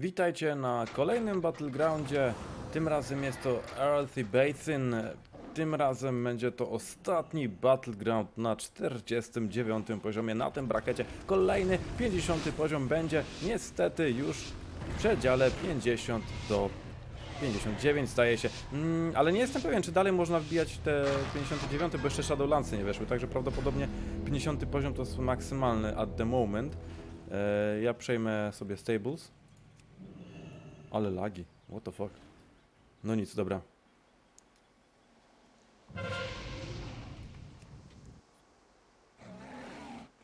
Witajcie na kolejnym Battlegroundzie. Tym razem jest to Earthy Basin. Tym razem będzie to ostatni Battleground na 49 poziomie na tym brakecie. Kolejny 50 poziom będzie niestety już w przedziale 50 do 59 staje się. Mm, ale nie jestem pewien, czy dalej można wbijać te 59, bo jeszcze Shadowlandsy nie weszły, także prawdopodobnie 50 poziom to jest maksymalny at the moment. E, ja przejmę sobie Stables. Ale lagi, what the fuck. No nic, dobra.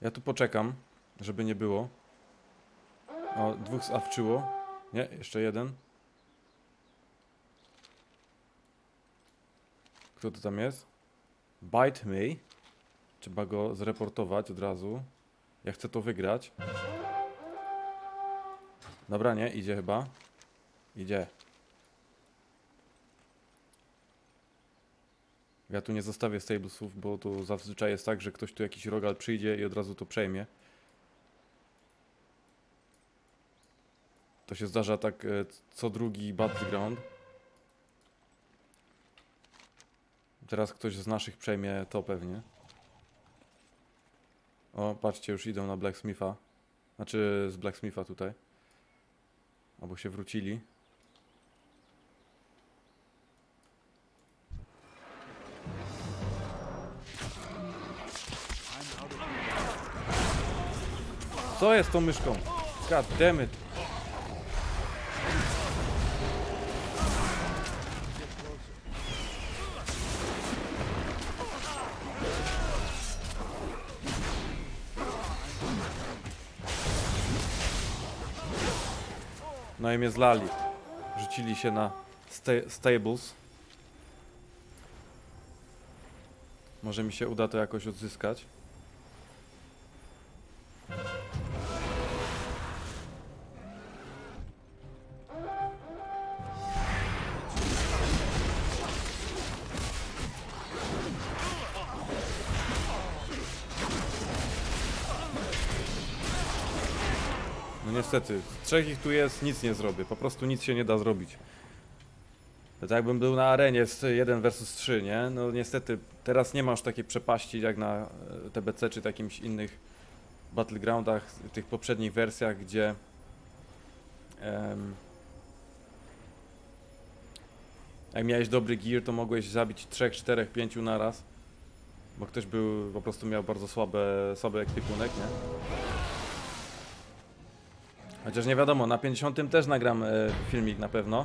Ja tu poczekam, żeby nie było. O, dwóch zawczyło. Nie, jeszcze jeden. Kto to tam jest? Bite me. Trzeba go zreportować od razu. Ja chcę to wygrać. Dobra, nie, idzie chyba. Idzie. Ja tu nie zostawię stablesów, bo to zazwyczaj jest tak, że ktoś tu jakiś rogal przyjdzie i od razu to przejmie. To się zdarza tak e, co drugi battleground. Teraz ktoś z naszych przejmie to pewnie. O, patrzcie, już idą na Blacksmitha. Znaczy z Blacksmitha tutaj. Albo się wrócili. Co jest tą myszką? God damn it. No i mnie zlali. Rzucili się na sta stables. Może mi się uda to jakoś odzyskać. No niestety, trzech ich tu jest, nic nie zrobię. Po prostu nic się nie da zrobić. To tak jakbym był na arenie z 1 versus 3, nie? No niestety, teraz nie masz takiej przepaści jak na e, TBC czy takimś innych battlegroundach, tych poprzednich wersjach, gdzie em, jak miałeś dobry gear, to mogłeś zabić 3, 4, 5 naraz, bo ktoś był, po prostu miał bardzo słabe, słaby ekwipunek, nie? Chociaż nie wiadomo, na 50 też nagram e, filmik na pewno.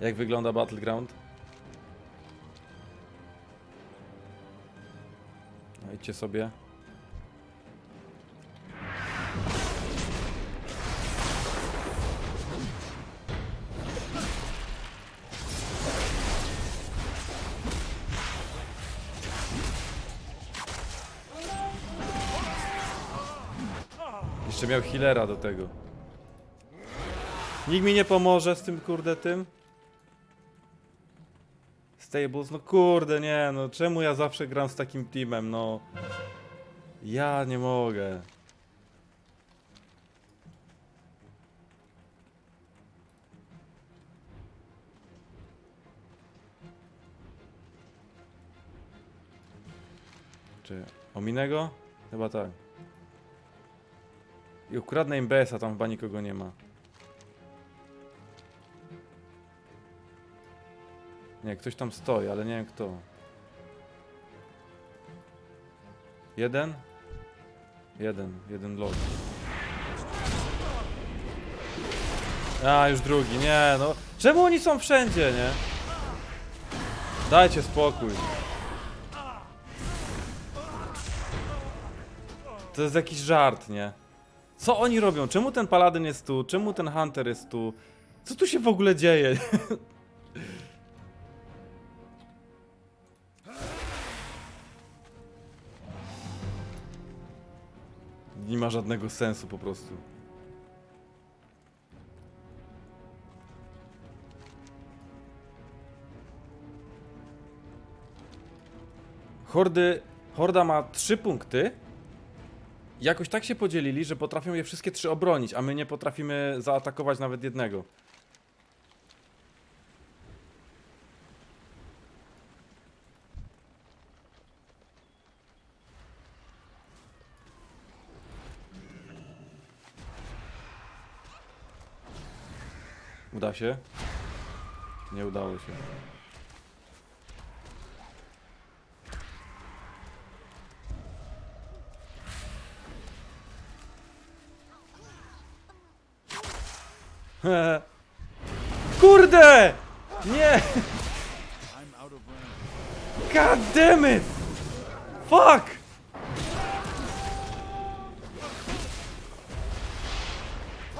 Jak wygląda Battleground. No idźcie sobie. Jeszcze miał healera do tego. Nikt mi nie pomoże z tym kurde tym. Stables, no kurde nie, no czemu ja zawsze gram z takim teamem, no. Ja nie mogę. Czy ominę go? Chyba tak. I ukradnę im BS-a, tam chyba nikogo nie ma. Nie, ktoś tam stoi, ale nie wiem kto. Jeden? Jeden, jeden log. A, już drugi, nie no. Czemu oni są wszędzie, nie? Dajcie spokój. To jest jakiś żart, nie? Co oni robią? Czemu ten paladyn jest tu? Czemu ten hunter jest tu? Co tu się w ogóle dzieje? Nie ma żadnego sensu po prostu. Hordy. Horda ma 3 punkty. jakoś tak się podzielili, że potrafią je wszystkie trzy obronić, a my nie potrafimy zaatakować nawet jednego. Się? Nie udało się. Kurde! Nie! God damn it! Fuck!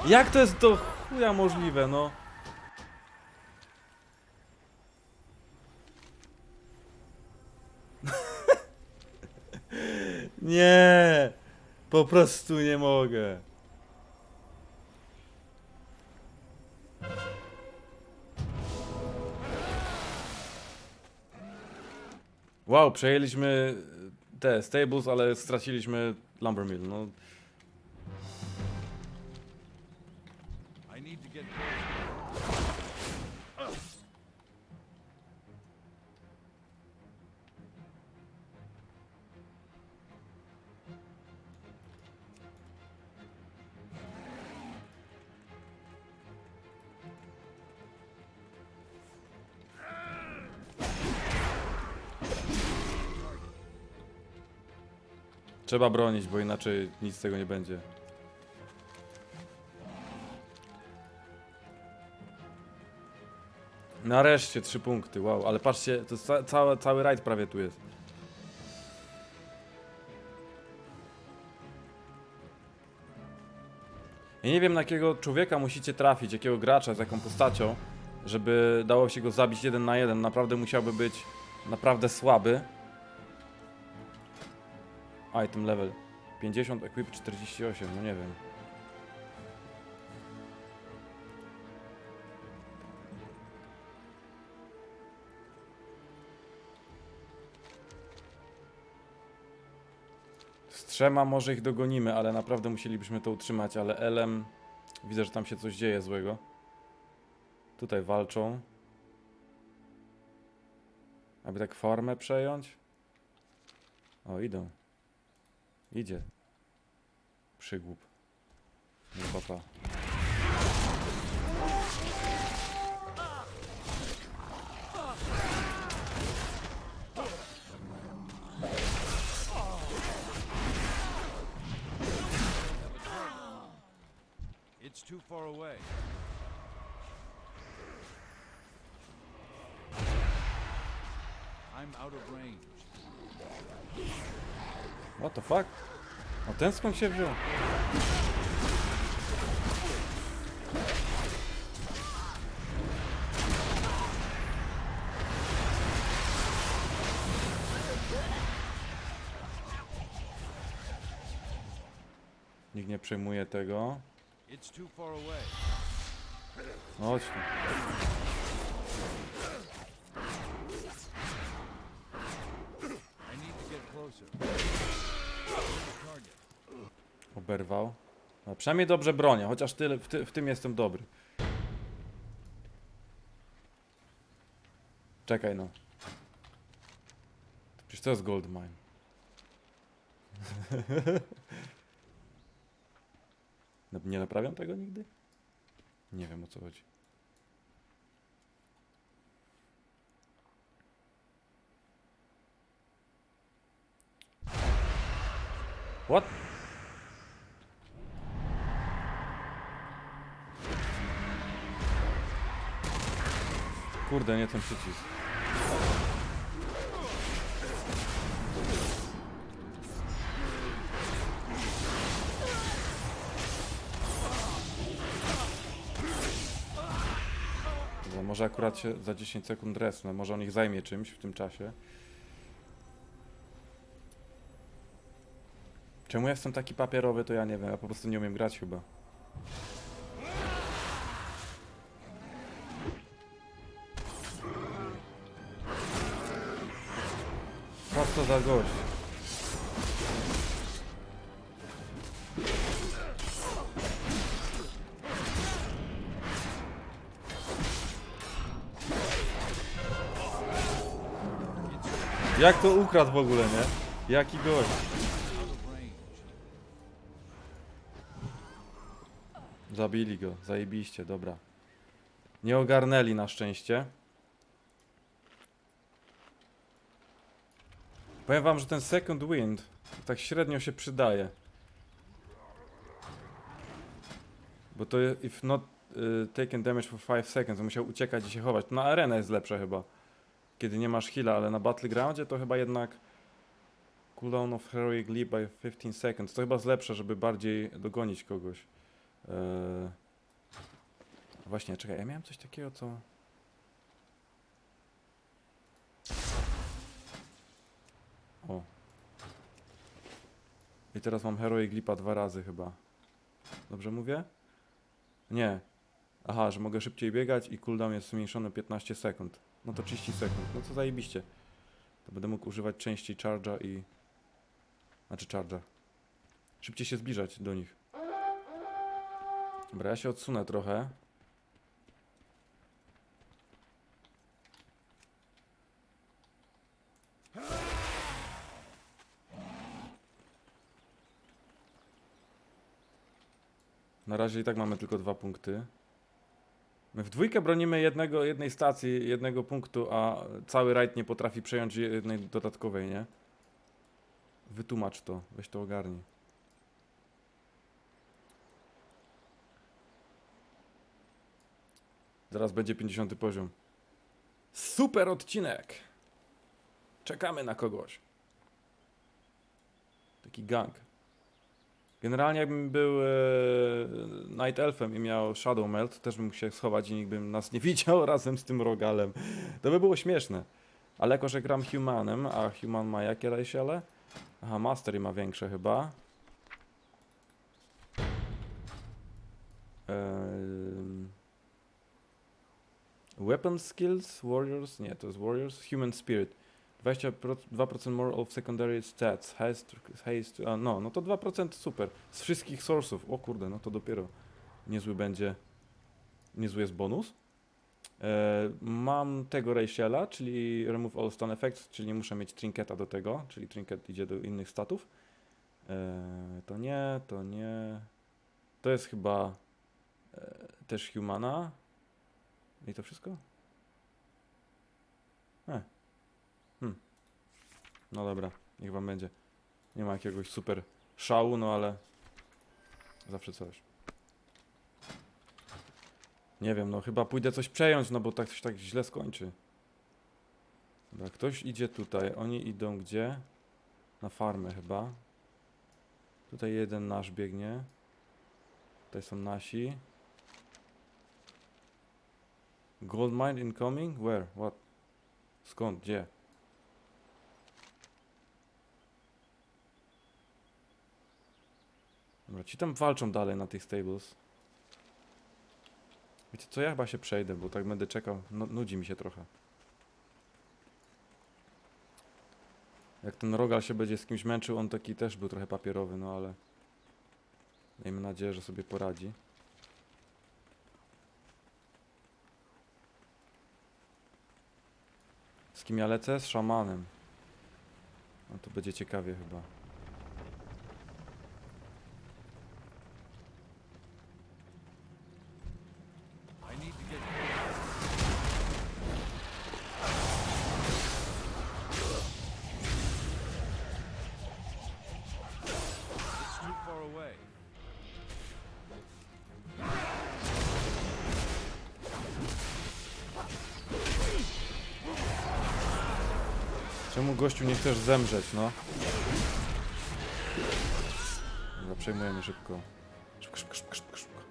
Jak to jest do chuja możliwe, no? Nie! Po prostu nie mogę. Wow, przejęliśmy te stables, ale straciliśmy lumber mill. No, trzeba bronić, bo inaczej nic z tego nie będzie. Nareszcie trzy punkty, wow, ale patrzcie, to ca cały, cały rajd prawie tu jest. Ja nie wiem na jakiego człowieka musicie trafić, jakiego gracza, z jaką postacią, żeby dało się go zabić jeden na jeden. Naprawdę musiałby być naprawdę słaby. Item level 50, equip 48, no nie wiem. Z trzema może ich dogonimy, ale naprawdę musielibyśmy to utrzymać, ale Elem... Widzę, że tam się coś dzieje złego. Tutaj walczą. Aby tak farmę przejąć? O, idą. Idzie. Przygłup. Papa. It's too far away. I'm out of range. What the fuck? A ten skąd się wziął? Nikt nie przejmuje tego. No Chodź tu. Oberwał. No, przynajmniej dobrze bronię, chociaż tyle, w, ty, w tym jestem dobry. Czekaj no. Przecież to jest gold mine. Na- Nie naprawiam tego nigdy? Nie wiem o co chodzi. What? Kurde, nie ten przycisk. Może akurat się za 10 sekund resnę, może on ich zajmie czymś w tym czasie. Czemu jestem taki papierowy, to ja nie wiem. Ja po prostu nie umiem grać chyba. Prosto za gość. Jak to ukradł w ogóle, nie? Jaki gość. Zabili go, zajebiście, dobra. Nie ogarnęli na szczęście. Powiem wam, że ten second wind tak średnio się przydaje. Bo to if not y, taken damage for 5 seconds, to musiał uciekać i się chować. Na arenę jest lepsze chyba. Kiedy nie masz heala, ale na battlegroundzie to chyba jednak cooldown of heroic leap by 15 seconds. To chyba jest lepsze, żeby bardziej dogonić kogoś. Eee... Właśnie, czekaj, ja miałem coś takiego, co... O. I teraz mam Heroic Lipa dwa razy chyba. Dobrze mówię? Nie. Aha, że mogę szybciej biegać i cooldown jest zmniejszony o 15 sekund. No to 30 sekund. No to zajebiście. To będę mógł używać częściej charge'a i... Znaczy charge'a. Szybciej się zbliżać do nich. Dobra, ja się odsunę trochę. Na razie i tak mamy tylko dwa punkty. My w dwójkę bronimy jednego, jednej stacji, jednego punktu, a cały rajd nie potrafi przejąć jednej dodatkowej, nie? Wytłumacz to, weź to ogarnij. Zaraz będzie 50 poziom. Super odcinek! Czekamy na kogoś. Taki gang. Generalnie jakbym był e, Night Elfem i miał Shadow Melt, też bym się schować i nikt by nas nie widział razem z tym Rogalem. To by było śmieszne. Ale jako, że gram Humanem, a Human ma jakie rejsiele? Aha, Mastery ma większe chyba. Ehm... Weapon skills, warriors, nie, to jest warriors, human spirit. 22% more of secondary stats, haste, haste, no, no to 2% super. Z wszystkich source'ów, o kurde, no to dopiero niezły będzie, niezły jest bonus. E, mam tego Rayshella, czyli remove all stun effects, czyli nie muszę mieć trinketa do tego, czyli trinket idzie do innych statów. E, to nie, to nie. To jest chyba e, też Humana. I to wszystko? E. Hmm. No dobra, niech wam będzie. Nie ma jakiegoś super szału, no ale zawsze coś. Nie wiem, no chyba pójdę coś przejąć, no bo tak się tak źle skończy. Dobra, ktoś idzie tutaj, oni idą gdzie? Na farmę chyba. Tutaj jeden nasz biegnie. Tutaj są nasi. Gold mine incoming? Where? What? Skąd? Gdzie? Dobra, ci tam walczą dalej na tych stables. Wiecie co, ja chyba się przejdę, bo tak będę czekał. No, nudzi mi się trochę. Jak ten Rogal się będzie z kimś męczył, on taki też był trochę papierowy, no ale... Miejmy nadzieję, że sobie poradzi. Kim ja lecę? Z szamanem. No to będzie ciekawie chyba. Czemu gościu nie chcesz zemrzeć, no? Dobra, przejmujemy szybko. Szybko, szybko, szybko, szybko, szybko.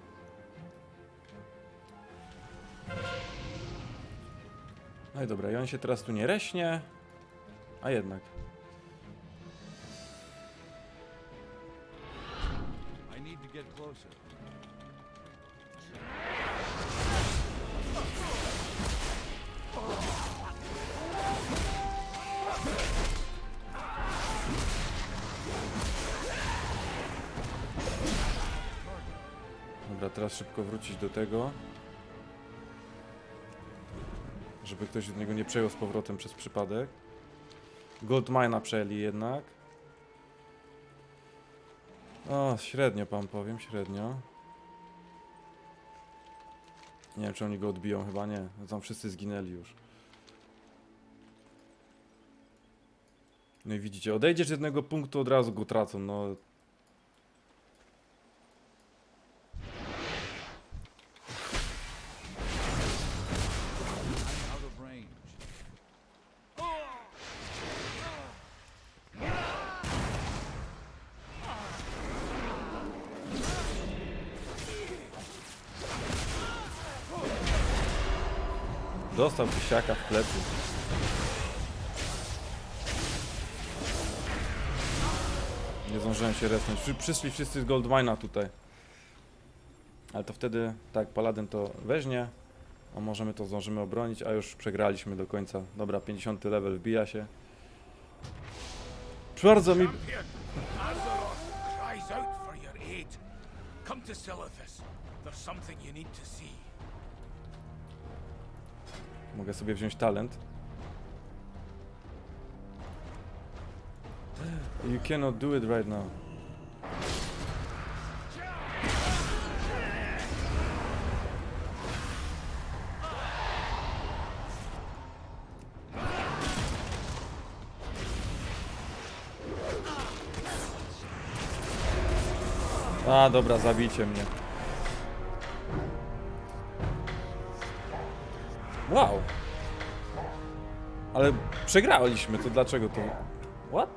No i dobra, i on się teraz tu nie reśnie. A jednak. Dobra, teraz szybko wrócić do tego. Żeby ktoś od niego nie przejął z powrotem przez przypadek. Goldmina przejęli jednak. O, średnio pan powiem, średnio. Nie wiem, czy oni go odbiją, chyba nie. Tam wszyscy zginęli już. No i widzicie, odejdziesz z jednego punktu, od razu go tracą, no. Dostał tysiaka w plecy. Nie zdążyłem się resnąć. Przy, przyszli wszyscy z Goldmina tutaj. Ale to wtedy, tak, Paladin to weźmie. A możemy to zdążymy obronić, a już przegraliśmy do końca. Dobra, 50 level wbija się. Bardzo mi... Come to Silithus. There's something you need to see. Mogę sobie wziąć talent. You cannot do it right now. A, dobra, zabijcie mnie. Wow. Ale przegraliśmy, to dlaczego to... What?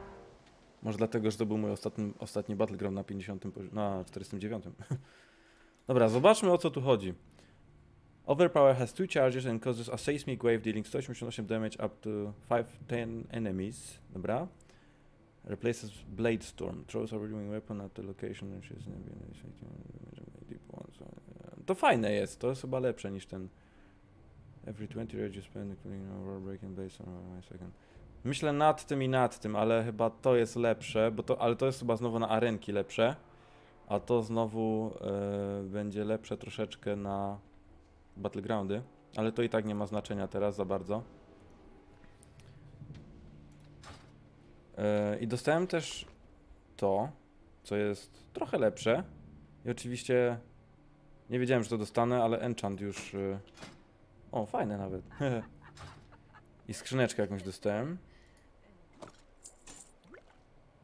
Może dlatego, że to był mój ostatni, ostatni battleground na 50, pozi- na 49. Dobra, zobaczmy o co tu chodzi. Overpower has two charges and causes a seismic wave dealing 188 damage up to 5-10 enemies. Dobra. Replaces Blade Storm. Throws a redeeming weapon at the location which is. To fajne jest, to jest chyba lepsze niż ten Every 20 rage you spend including overall breaking base on my second. Myślę nad tym i nad tym, ale chyba to jest lepsze, bo to, ale to jest chyba znowu na arenki lepsze, a to znowu e, będzie lepsze troszeczkę na battlegroundy, ale to i tak nie ma znaczenia teraz za bardzo. E, I dostałem też to, co jest trochę lepsze. I oczywiście nie wiedziałem, że to dostanę, ale enchant już e, o, fajne nawet. I skrzyneczkę jakąś dostałem.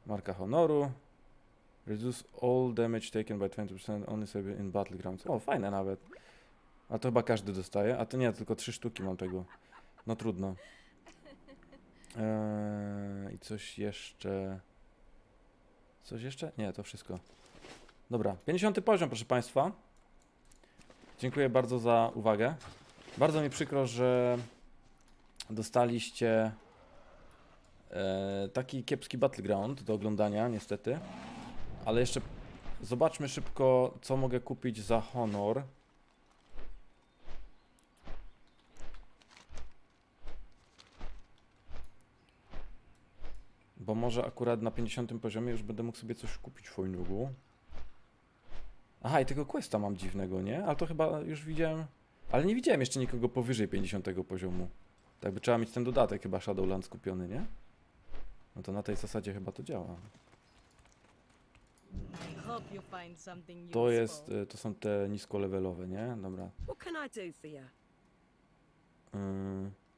Marka honoru. Reduce all damage taken by 20% only sobie in battlegrounds. O, fajne nawet. A to chyba każdy dostaje. A to nie, tylko trzy sztuki mam tego. No trudno. Eee, I coś jeszcze. Coś jeszcze? Nie, to wszystko. Dobra, 50 poziom, proszę Państwa. Dziękuję bardzo za uwagę. Bardzo mi przykro, że dostaliście e, taki kiepski battleground do oglądania, niestety. Ale jeszcze zobaczmy szybko, co mogę kupić za honor. Bo może akurat na 50 poziomie już będę mógł sobie coś kupić fajnego. Aha, i tego questa mam dziwnego, nie? Ale to chyba już widziałem. Ale nie widziałem jeszcze nikogo powyżej 50 poziomu. Tak by trzeba mieć ten dodatek chyba Shadowlands kupiony, nie? No to na tej zasadzie chyba to działa. To jest, y, to są te niskolevelowe, nie? Dobra. What can I do for you?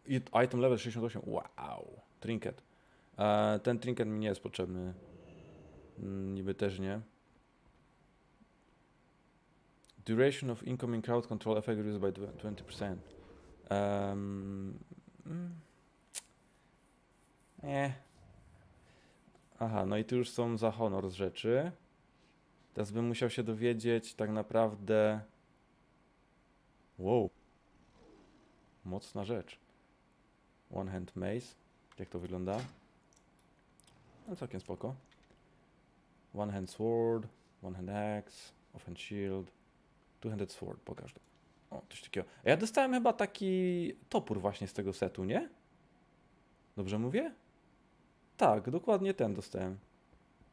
Yy, i- item level 68, wow. Trinket. E, ten trinket mi nie jest potrzebny. Mm, niby też nie. Duration of incoming crowd control effect reduced by dwa- 20%. Um, mm, nie. Aha, no i tu już są za honor z rzeczy. Teraz bym musiał się dowiedzieć tak naprawdę... Wow. Mocna rzecz. One hand mace. Jak to wygląda? No całkiem spoko. One hand sword, one hand axe, off hand shield, two handed sword, pokaż. O, coś takiego. Ja dostałem chyba taki topór właśnie z tego setu, nie? Dobrze mówię? Tak, dokładnie ten dostałem.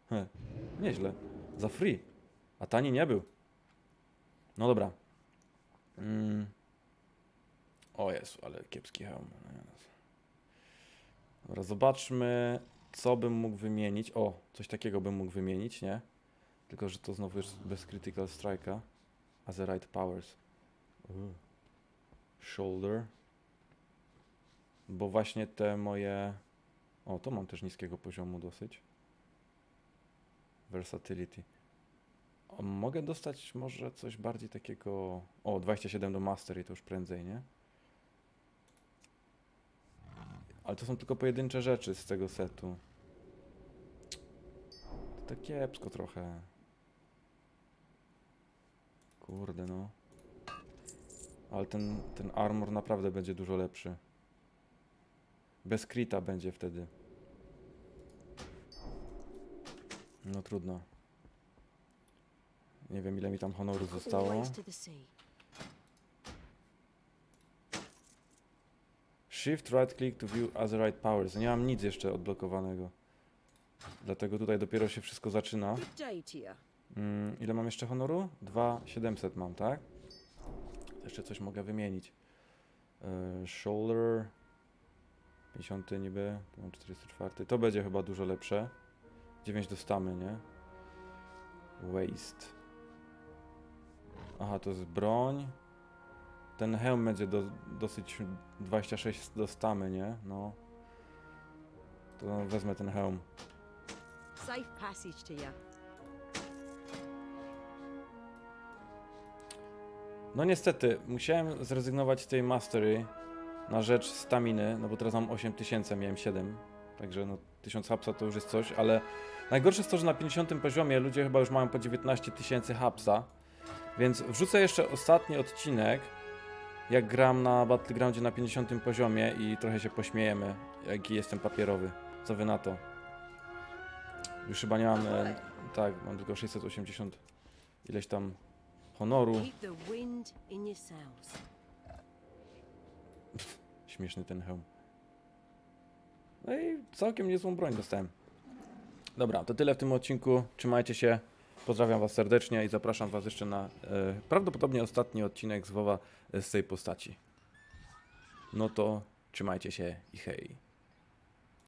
He, nieźle. Za free. A tani nie był. No dobra. Mm. O Jezu, ale kiepski hełm. No. Dobra, zobaczmy, co bym mógł wymienić. O, coś takiego bym mógł wymienić, nie? Tylko, że to znowu jest bez Critical Strike'a. Azerite Powers. Uuu. Shoulder. Bo właśnie te moje... O, to mam też niskiego poziomu dosyć. Versatility. O, mogę dostać może coś bardziej takiego... O, 27 do Mastery to już prędzej, nie? Ale to są tylko pojedyncze rzeczy z tego setu. To tak kiepsko trochę. Kurde no. Ale ten, ten armor naprawdę będzie dużo lepszy. Bez krita będzie wtedy. No trudno. Nie wiem ile mi tam honoru zostało. Shift right click to view Azerite Powers. Nie mam nic jeszcze odblokowanego. Dlatego tutaj dopiero się wszystko zaczyna. Mm, ile mam jeszcze honoru? 2700 mam, tak? Jeszcze coś mogę wymienić. E, shoulder. 50 niby. Tu mam 44. To będzie chyba dużo lepsze. 9 dostamy, nie? Waste. Aha, to jest broń. Ten hełm będzie do, dosyć 26 dostamy, nie? No. To wezmę ten hełm. Safe passage to you. No niestety, musiałem zrezygnować z tej mastery na rzecz staminy, no bo teraz mam 8000, miałem 7. Także no 1000 hapsa to już jest coś, ale najgorsze jest to, że na 50 poziomie ludzie chyba już mają po 19 tysięcy hapsa. Więc wrzucę jeszcze ostatni odcinek, jak gram na Battlegroundzie na 50 poziomie i trochę się pośmiejemy, jaki jestem papierowy. Co wy na to? Już chyba nie mam, e, tak, mam tylko 680 ileś tam honoru. Śmieszny ten hełm. No i całkiem niezłą broń dostałem. Dobra, to tyle w tym odcinku. Trzymajcie się. Pozdrawiam Was serdecznie i zapraszam Was jeszcze na e, prawdopodobnie ostatni odcinek z WoWa e, z tej postaci. No to trzymajcie się i hej.